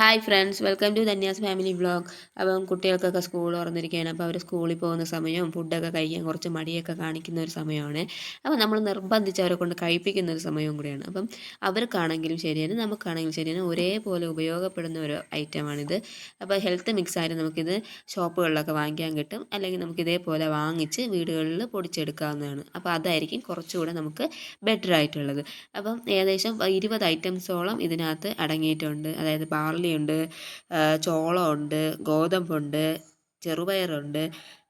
Hi friends welcome to Dhanya's family vlog അപ്പം കുട്ടികൾക്കൊക്കെ school തുറന്നിരിക്കുകയാണ്. അപ്പോൾ അവർ സ്കൂളിൽ പോകുന്ന സമയവും ഫുഡൊക്കെ കഴിക്കാൻ കുറച്ച് മടിയൊക്കെ കാണിക്കുന്ന ഒരു സമയമാണ്. അപ്പോൾ നമ്മൾ നിർബന്ധിച്ച് അവരെ കൊണ്ട് കഴിപ്പിക്കുന്ന ഒരു സമയവും കൂടിയാണ്. അപ്പം അവർക്കാണെങ്കിലും ശരിയാണ് നമുക്കാണെങ്കിലും ശരിയാണ് ഒരേപോലെ ഉപയോഗപ്പെടുന്ന ഒരു ഐറ്റമാണിത് അപ്പോൾ ഹെൽത്ത് മിക്സ് ആയിട്ട് നമുക്കിത് ഷോപ്പുകളിലൊക്കെ വാങ്ങിക്കാൻ കിട്ടും. അല്ലെങ്കിൽ നമുക്ക് ഇതേപോലെ വാങ്ങിച്ച് വീടുകളിൽ പൊടിച്ചെടുക്കാവുന്നതാണ്. അപ്പോൾ അതായിരിക്കും കുറച്ചുകൂടെ നമുക്ക് ബെറ്റർ ആയിട്ടുള്ളത്. അപ്പം ഏകദേശം ഇരുപത് ഐറ്റംസോളം ഇതിനകത്ത് അടങ്ങിയിട്ടുണ്ട്. അതായത് ബാർലി ഉണ്ട് ചോളമുണ്ട് ഗോതമ്പുണ്ട് ചെറുപയറുണ്ട്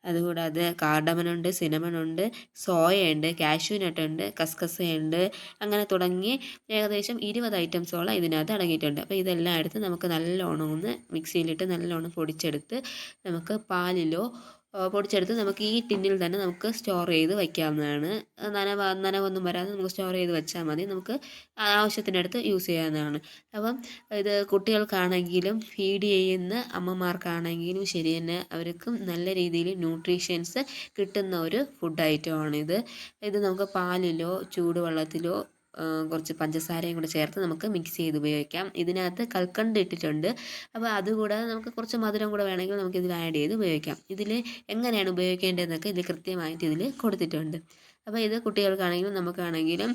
അതുകൂടാതെ കാർഡമനുണ്ട് സിനമനുണ്ട് സോയയുണ്ട് കാഷ്യൂ നട്ടുണ്ട് കസ്കസയുണ്ട് അങ്ങനെ തുടങ്ങി ഏകദേശം ഇരുപത് ഐറ്റംസോളം ഇതിനകത്ത് അടങ്ങിയിട്ടുണ്ട്. അപ്പോൾ ഇതെല്ലാം എടുത്ത് നമുക്ക് നല്ലോണം ഒന്ന് മിക്സിയിലിട്ട് നല്ലോണം പൊടിച്ചെടുത്ത് നമുക്ക് പാലിലോ പൊടിച്ചെടുത്ത് നമുക്ക് ഈ ടിന്നിൽ തന്നെ നമുക്ക് സ്റ്റോർ ചെയ്ത് വയ്ക്കാവുന്നതാണ് നനവ നനവൊന്നും വരാതെ നമുക്ക് സ്റ്റോർ ചെയ്ത് വെച്ചാൽ മതി. നമുക്ക് ആവശ്യത്തിനടുത്ത് യൂസ് ചെയ്യാവുന്നതാണ്. അപ്പം ഇത് കുട്ടികൾക്കാണെങ്കിലും ഫീഡ് ചെയ്യുന്ന അമ്മമാർക്കാണെങ്കിലും ശരി തന്നെ അവർക്കും നല്ല രീതിയിൽ ന്യൂട്രീഷ്യൻസ് കിട്ടുന്ന ഒരു ഫുഡ് ഐറ്റമാണിത് ഇത് നമുക്ക് പാലിലോ ചൂടുവെള്ളത്തിലോ കുറച്ച് പഞ്ചസാരയും കൂടെ ചേർത്ത് നമുക്ക് മിക്സ് ചെയ്ത് ഉപയോഗിക്കാം. ഇതിനകത്ത് കൽക്കണ്ട് ഇട്ടിട്ടുണ്ട്. അപ്പോൾ അതുകൂടാതെ നമുക്ക് കുറച്ച് മധുരം കൂടെ വേണമെങ്കിൽ നമുക്ക് ഇതിൽ ആഡ് ചെയ്ത് ഉപയോഗിക്കാം. ഇതിൽ എങ്ങനെയാണ് ഉപയോഗിക്കേണ്ടതെന്നൊക്കെ ഇതിൽ കൃത്യമായിട്ട് ഇതിൽ കൊടുത്തിട്ടുണ്ട്. അപ്പോൾ ഇത് കുട്ടികൾക്കാണെങ്കിലും നമുക്കാണെങ്കിലും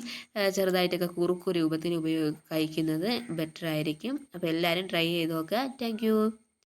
ചെറുതായിട്ടൊക്കെ കുറുക്കു രൂപത്തിന് ഉപയോഗ കഴിക്കുന്നത് ബെറ്റർ ആയിരിക്കും. അപ്പോൾ എല്ലാവരും ട്രൈ ചെയ്ത് നോക്കുക. താങ്ക്